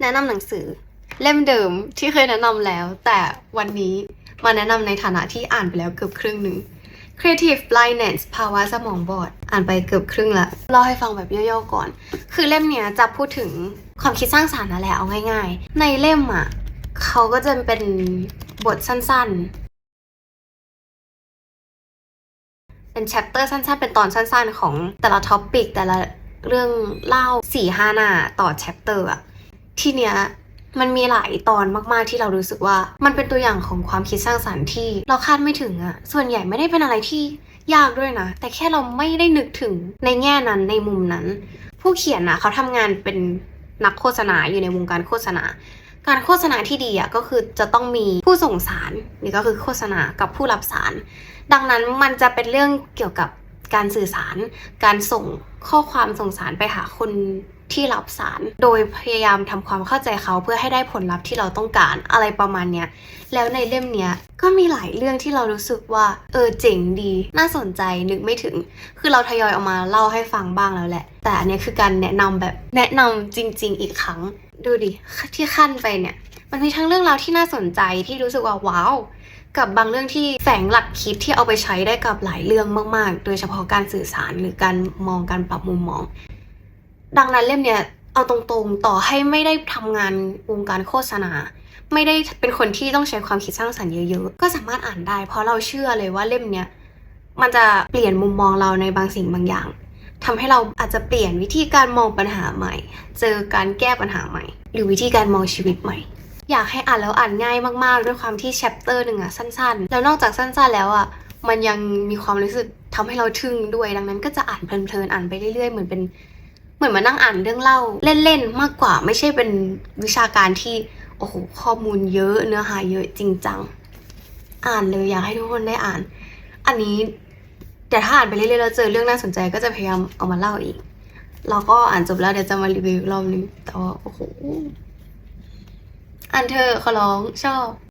แนะนำหนังสือ เล่มเดิมที่เคยแนะนำแล้ว แต่วันนี้มาแนะนำในฐานะที่อ่านไปแล้วเกือบครึ่งหนึ่ง Creative Blindness ภาวะสมองบอด อ่านไปเกือบครึ่งละเล่าให้ฟังแบบย่อๆก่อน คือเล่มเนี้ยจะพูดถึงความคิดสร้างสรรค์นั่นแหละเอาง่ายๆ ในเล่มอะเขาก็จะเป็นบทสั้นๆ เป็น chapter สั้นๆ เป็นตอนสั้นๆ ของแต่ละท็อปิกแต่ละเรื่องเล่าสี่ห้าหน้าต่อ chapter อะ ทีเนี้ยมันมีหลายตอนมาก ๆ ที่เรารู้สึกว่า มันเป็นตัวอย่างของความคิดสร้างสรรค์ที่เราคาดไม่ถึงอะส่วนใหญ่ไม่ได้เป็นอะไรที่ยากด้วยนะ แต่แค่เราไม่ได้นึกถึงในแง่นั้นในมุมนั้น ผู้เขียนนะเขาทำงานเป็นนักโฆษณาอยู่ในวงการโฆษณา การโฆษณาที่ดีอะก็คือจะต้องมีผู้ส่งสารนี่ก็คือโฆษณากับผู้รับสาร ดังนั้นมันจะเป็นเรื่องเกี่ยวกับ การสื่อสาร การส่งข้อความส่งสารไปหาคนที่รับสาร โดยพยายามทำความเข้าใจเขาเพื่อให้ได้ผลลัพธ์ที่เราต้องการอะไรประมาณเนี้ย แล้วในเล่มเนี้ยก็มีหลายเรื่องที่เรารู้สึกว่า เออเจ๋งดี น่าสนใจนึกไม่ถึง คือเราทยอยเอามาเล่าให้ฟังบ้างแล้วแหละ แต่อันนี้คือการแนะนำแบบแนะนำจริง ๆ อีกครั้ง ดูดิที่ขั้นไปเนี่ย มันมีทั้งเรื่องราวที่น่าสนใจที่รู้สึกว่าว้าว กับบางเรื่องที่แฝงหลักคิดที่เอาไปใช้ได้กับหลายเรื่องมากๆ โดยเฉพาะการสื่อสารหรือการมองการปรับมุมมอง ดังนั้นเล่มเนี้ยเอาตรงๆต่อให้ไม่ได้ทำงานวงการโฆษณา ไม่ได้เป็นคนที่ต้องใช้ความคิดสร้างสรรค์เยอะๆ ก็สามารถอ่านได้ เพราะเราเชื่อเลยว่าเล่มเนี้ยมันจะเปลี่ยนมุมมองเราในบางสิ่งบางอย่างทำให้เราอาจจะเปลี่ยนวิธีการมองปัญหาใหม่ เจอการแก้ปัญหาใหม่ หรือวิธีการมองชีวิตใหม่ อยากให้อ่านแล้วอ่านง่ายมากๆ ด้วยความที่แชปเตอร์หนึ่งอะสั้นๆ แล้วนอกจากสั้นๆแล้วอะมันยังมีความรู้สึกทำให้เราทึ่งด้วยดังนั้นก็จะอ่านเพลินๆอ่านไปเรื่อยๆ เหมือนเป็น เหมือนมานั่งอ่านเรื่องเล่าเล่นๆมากกว่าไม่ใช่เป็นวิชาการที่โอ้โหข้อมูลเยอะเนื้อหาเยอะจริงจังอ่านเลยอยากให้ทุกคนได้อ่าน อันนี้เดี๋ยวถ้าอ่านไปเรื่อยๆแล้วเจอเรื่องน่าสนใจก็จะพยายามเอามาเล่าอีกแล้วก็อ่านจบแล้วเดี๋ยวจะมารีวิวรอบนึงแต่ว่าโอ้โห อันเธอเขอร้องชอบ